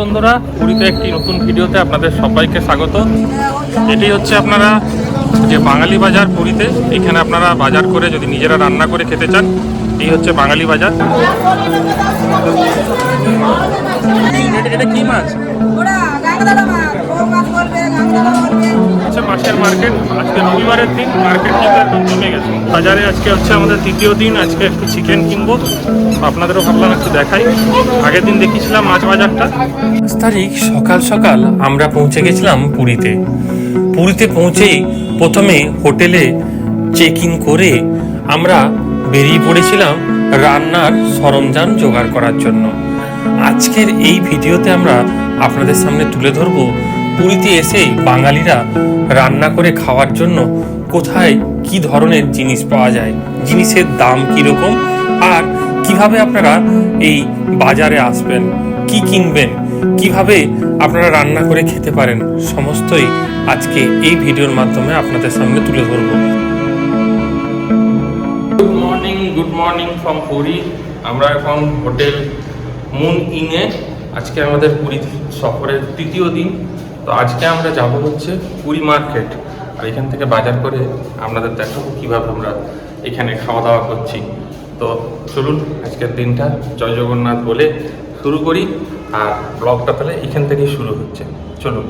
বন্ধুরা পুরীতে একটি নতুন ভিডিওতে আপনাদের সবাইকে স্বাগত। এটি হচ্ছে আপনারা যে বাঙালি বাজার পুরীতে এখানে আপনারা বাজার করে যদি নিজেরা রান্না করে খেতে চান এই হচ্ছে বাঙালি বাজার। এটা- কি মাছ? মাছের মার্কেট আজকে রবিবারের দিন মার্কেট কিন্তু একদম জমে গেছে। বাজারে আজকে হচ্ছে আমাদের তৃতীয় দিন, আজকে একটু চিকেন কিনবো। আপনাদেরও ভাবলাম একটু দেখাই। আগের দিন দেখিয়েছিলাম মাছ বাজারটা। পাঁচ তারিখ সকাল সকাল আমরা পৌঁছে গেছিলাম পুরীতে। পুরীতে পৌঁছেই প্রথমে হোটেলে চেক ইন করে আমরা বেরিয়ে পড়েছিলাম রান্নার সরঞ্জাম জোগাড় করার জন্য। আজকের এই ভিডিওতে আমরা আপনাদের সামনে তুলে ধরব পুরীতে এসে বাঙালিরা রান্না করে খাওয়ার জন্য কোথায় কি ধরনের জিনিস পাওয়া যায়? জিনিসের দাম কীরকম? আর কীভাবে আপনারা এই বাজারে আসবেন? কি কিনবেন? কীভাবে আপনারা রান্না করে খেতে পারেন? সমস্তই আজকে এই ভিডিওর মাধ্যমে আপনাদের সামনে তুলে ধরবো। Good morning good morning from Puri আমরা এখন হোটেল মুন ইংয়ে আজকে আমাদের পুরী সফরের তৃতীয় দিন। তো আজকে আমরা যাব হচ্ছে পুরী মার্কেট আর এখান থেকে বাজার করে আপনাদের দেখাবো কীভাবে আমরা এখানে খাওয়া দাওয়া করছি। তো চলুন, আজকের দিনটা জয় জগন্নাথ বলে শুরু করি, আর ব্লগটা তাহলে এখান থেকেই শুরু হচ্ছে। চলুন।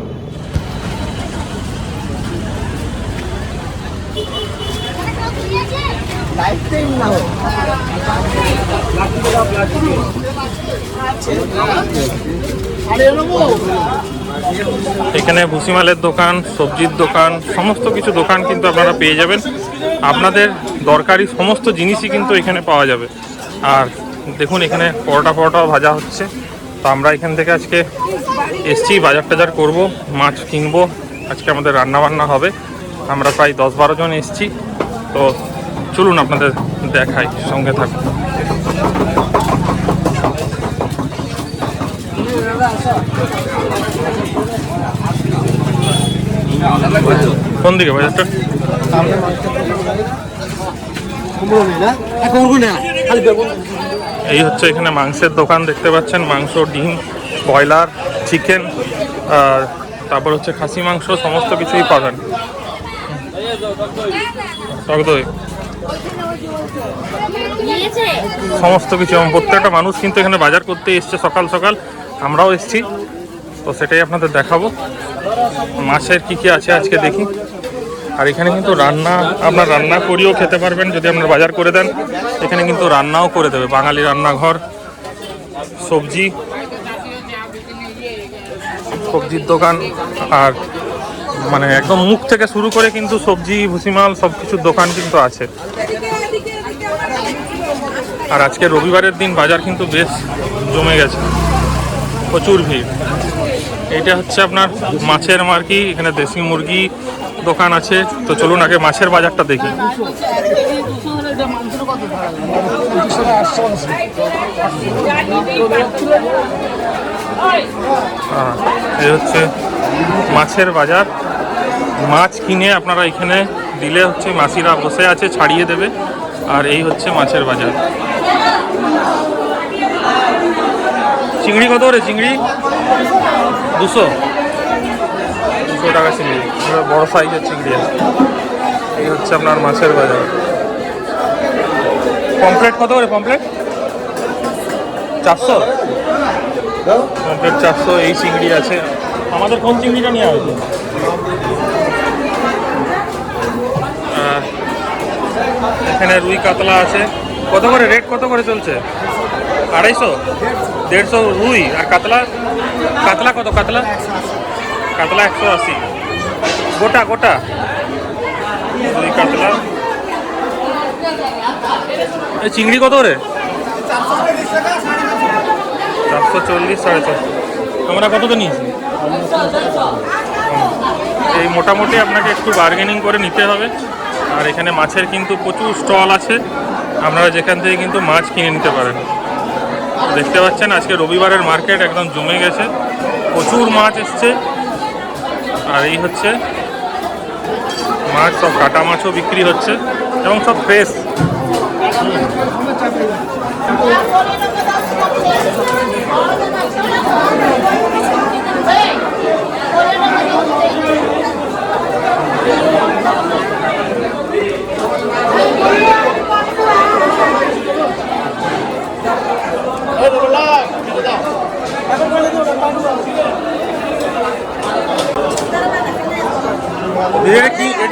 এখানে ভুসিমালের দোকান, সবজির দোকান, সমস্ত কিছু দোকান কিন্তু আপনারা পেয়ে যাবেন। আপনাদের দরকারি সমস্ত জিনিসই কিন্তু এখানে পাওয়া যাবে। আর দেখুন, এখানে পরোটা পরোটাও ভাজা হচ্ছে। তো আমরা এখান থেকে আজকে এসছি, বাজার টাজার করব, মাছ কিনবো। আজকে আমাদের রান্না বান্না হবে। আমরা প্রায় দশ বারো জন এসছি। তো চলুন আপনাদের দেখাই, সঙ্গে থাকুন। কোন দিকে বাজারটা এই হচ্ছে এখানে মাংসের দোকান দেখতে পাচ্ছেন, মাংস, ডিম, ব্রয়লার, চিকেন, আর তারপর হচ্ছে খাসি মাংস, সমস্ত কিছুই পাবেন। সমস্ত কিছু এবং প্রত্যেকটা মানুষ কিন্তু এখানে বাজার করতে এসছে সকাল সকাল। আমরাও এসছি। তো সেটাই আপনাদের দেখাবো। মাছের কি কি আছে আজকে দেখি। আর এখানে কিন্তু রান্না, আপনার রান্না করিও খেতে পারবেন যদি আপনার বাজার করে দেন। এখানে কিন্তু রান্নাও করে দেবে, বাঙালি রান্নাঘর, সবজি, সবজির দোকান, আর মানে একদম মুখ থেকে শুরু করে কিন্তু সবজি, ভুসিমাল সব কিছুর দোকান কিন্তু আছে। আর আজকে রবিবারের দিন বাজার কিন্তু বেশ জমে গেছে। প্রচুর ভিড়। এটা হচ্ছে আপনার মাছের মার্কি এখানে দেশি মুরগি দোকান আছে। তো চলুন আগে মাছের বাজারটা দেখি। এই হচ্ছে মাছের বাজার। মাছ কিনে আপনারা এখানে দিলে হচ্ছে মাসিরা বসে আছে, ছাড়িয়ে দেবে। আর এই হচ্ছে মাছের বাজার। চিংড়ি কত করে চিংড়ি? দুশো। দুশো টাকা চিংড়ি। বড় সাইজের চিংড়ি আছে। এই হচ্ছে আপনার মাছের বাজার। পমপ্লেট কত করে পমপ্লেট চারশো? পমপ্লেট চারশো, এই চিংড়ি আছে। আমাদের কোন চিংড়িটা নেওয়া হয়েছে? এখানে রুই কাতলা আছে। কত করে? রেট কত করে চলছে? আড়াইশো? দেড়শো রুই আর কাতলা? কাতলা কত? কাতলা? কাতলা একশো আশি। গোটা গোটা? রুই, কাতলা। এই চিংড়ি কত রে? চারশো চল্লিশ, সাড়ে চারশো। আমরা কততে নিয়েছি? এই মোটামুটি আপনাকে একটু বার্গেনিং করে নিতে হবে। আর এখানে মাছের কিন্তু প্রচুর স্টল আছে। আপনারা যেখান থেকে কিন্তু মাছ কিনে নিতে পারেন। দেখতে পাচ্ছেন, আজকে রবিবারের মার্কেট একদম জমে গেছে। প্রচুর মাছ এসছে। আর এই হচ্ছে মাছ, সব কাটা মাছও বিক্রি হচ্ছে এবং সব ফ্রেশ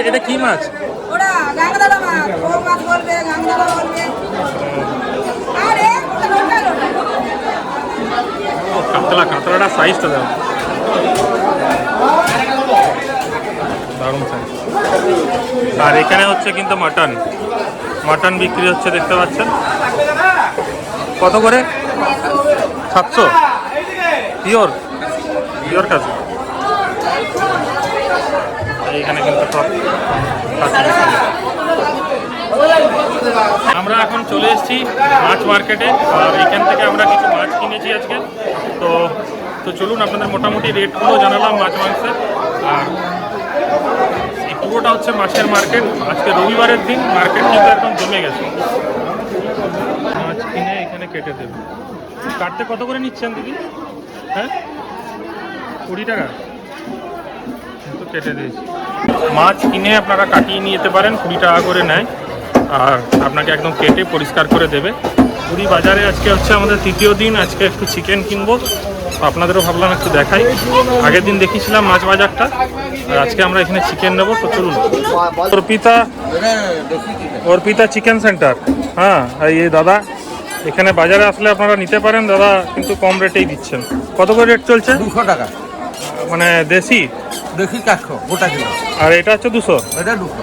এটা কি মাছ? ওরা গাংদালা মাছ বউ মাছ বলবে গাংদালা বলবে। আরে ও, কাতলা কাতলাটা সাইজটা দাও। দারুণ সাইজ আর এখানে হচ্ছে কিন্তু মাটন মাটন বিক্রি হচ্ছে দেখতে পাচ্ছেন? কত করে? সাতশো। পিওর? পিওর কাছে এইখানে কিন্তু আমরা এখন চলে এসেছি মাছ মার্কেটে। আর এখান থেকে আমরা কিছু মাছ কিনেছি আজকে। তো তো চলুন আপনাদের মোটামুটি রেটগুলো জানালাম মাছ মাংসের। আর এই পুরোটা হচ্ছে মাছের মার্কেট। আজকে রবিবারের দিন মার্কেট কিন্তু একদম জমে গেছে। মাছ কিনে এখানে কেটে দেবে। কাটতে কত করে নিচ্ছেন দিদি? হ্যাঁ? কুড়ি টাকা? কেটে দিয়েছি। মাছ কিনে আপনারা কাটিয়ে নিয়ে যেতে পারেন, কুড়ি টাকা করে নেয়। আর আপনাকে একদম কেটে পরিষ্কার করে দেবে। পুরী বাজারে আজকে হচ্ছে আমাদের তৃতীয় দিন, আজকে একটু চিকেন কিনবো। আপনাদেরও ভাবলাম একটু দেখাই। আগের দিন দেখিয়েছিলাম মাছ বাজারটা। আর আজকে আমরা এখানে চিকেন নেব, তো চলুন। অর্পিতা অর্পিতা চিকেন সেন্টার হ্যাঁ এই দাদা, এখানে বাজারে আসলে আপনারা নিতে পারেন। দাদা, কিন্তু কম রেটেই দিচ্ছেন। কত করে রেট চলছে? দুশো টাকা। মানে দেশি? দেখি চারশো গোটা কিলো। আর এটা হচ্ছে দুশো? এটা দুশো।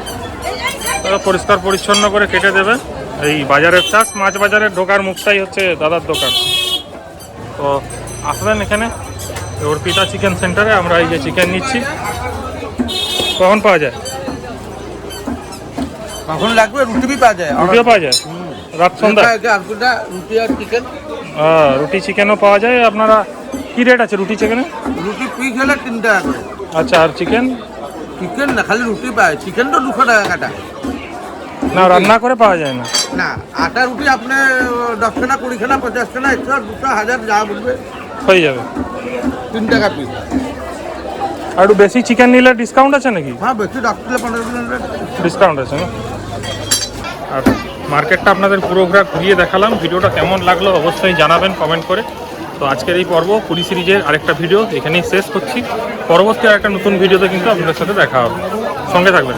তারা পরিষ্কার পরিচ্ছন্ন করে কেটে দেবে। এই বাজারের চাষ মাছ বাজারের ঢোকার মুখটাই হচ্ছে দাদার দোকান। তো আসবেন এখানে। অর্পিতা চিকেন সেন্টারে আমরা এই যে চিকেন নিচ্ছি। কখন পাওয়া যায়? কখন লাগবে? রুটি পাওয়া যায়। রুটিও পাওয়া যায়? রাত সন্ধ্যা? রুটি আর চিকেন হ্যাঁ রুটি চিকেনও পাওয়া যায় আপনারা? কি রেট আছে রুটি চিকেনে রুটি পিস হলে তিন টাকা করে। আচ্ছা আর চিকেন চিকেন না খালি রুটি পায়। চিকেন তো দুশো টাকা কাটা। না রান্না করে পাওয়া যায় না। না আটা রুটি আপনি দশখানা কুড়িখানা পঞ্চাশখানা একশো দুশো হাজার যা বলবে। হয়ে যাবে। তিন টাকা পিস আর বেশি চিকেন নিলে ডিসকাউন্ট আছে নাকি? হ্যাঁ বেশি কিলো পনেরো ডিসকাউন্ট আছে না? আর মার্কেটটা আপনাদের পুরো ঘোরা ঘুরিয়ে দেখালাম। ভিডিওটা কেমন লাগল অবশ্যই জানাবেন কমেন্ট করে। তো আজকের এই পর্ব পুরী সিরিজের আরেকটা ভিডিও, এখানেই শেষ করছি। পরবর্তী আরেকটা নতুন ভিডিওতে কিন্তু আপনাদের সাথে দেখা হবে। সঙ্গে থাকবেন।